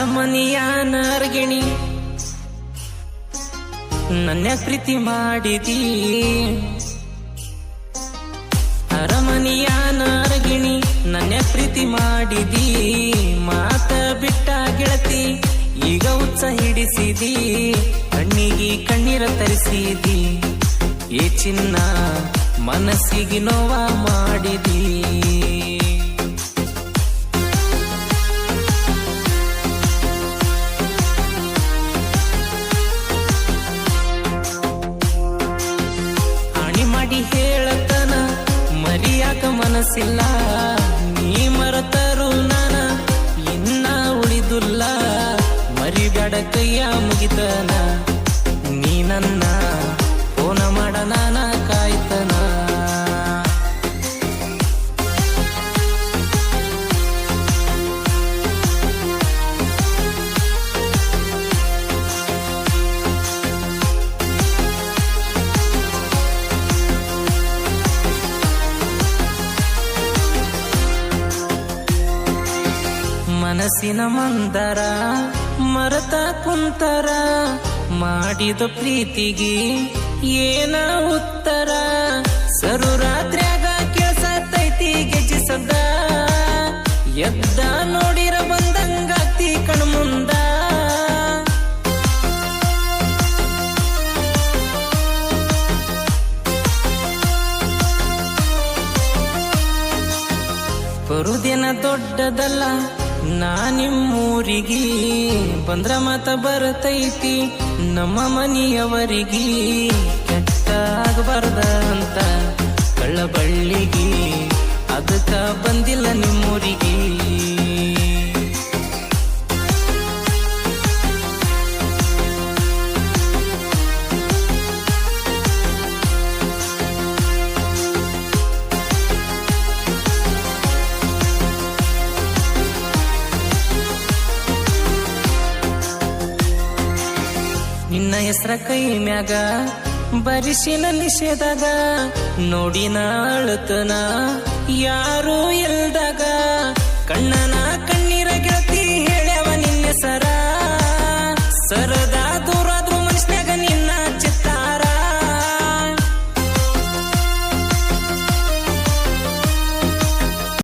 ಅರಮನೆಯ ನಾರ್ಗಿಣಿ, ನನ್ನ ಪ್ರೀತಿ ಮಾಡಿದೀ. ಅರಮನೆಯ ನಾರಗಿಣಿ, ನನ್ನ ಪ್ರೀತಿ ಮಾಡಿದೀ. ಮಾತ ಬಿಟ್ಟ ಗೆಳತಿ, ಈಗ ಉತ್ಸ ಹಿಡಿಸಿದಿ. ಕಣ್ಣಿಗೆ ಕಣ್ಣೀರ ತರಿಸಿದಿ. ಏ ಚಿನ್ನ ಮನಸ್ಸಿಗೆ ನೋವ ಮಾಡಿದಿ. ಮನಸ್ಸಿಲ್ಲ. ನೀ ಮರತರು ನಾನ ಇನ್ನ ಉಳಿದುಲ್ಲ. ಮರಿಬೇಡ ಕೈಯ ಮುಗಿತನ. ಮನಸ್ಸಿನ ಮಂದರ, ಮರತ ಕುಂತರ, ಮಾಡಿದ ಪ್ರೀತಿಗೆ ಏನ ಉತ್ತರ? ಸರು ರಾತ್ರ್ಯಾಗ ಕೆಲಸ ತೈತಿ, ಗೆಜ್ಜಿಸದ. ಎದ್ದ ನೋಡಿರ ಬಂದಂಗಾತಿ ಕಣ್ಮುಂದ ಬರುದಿನ ದೊಡ್ಡದಲ್ಲ ನಾ ನಿಮ್ಮೂರಿಗೆ ಬಂದ್ರ ಮತ ಬರ್ತೈತಿ ನಮ್ಮ ಮನೆಯವರಿಗೆ ಕೆಟ್ಟ ಆಗಬಾರ್ದ ಹೆಸರ ಕೈ ಮ್ಯಾಗ, ಬರಿಸಿನ ನಿಷೇಧಾಗ, ನೋಡಿ ನಾಳತನ, ಯಾರು ಎಲ್ದಾಗ ಕಣ್ಣನ ಕಣ್ಣೀರ ಗೆಳತಿ ಹೇಳ್ಯಾವ ನಿನ್ನೆ ಸರ. ಸರ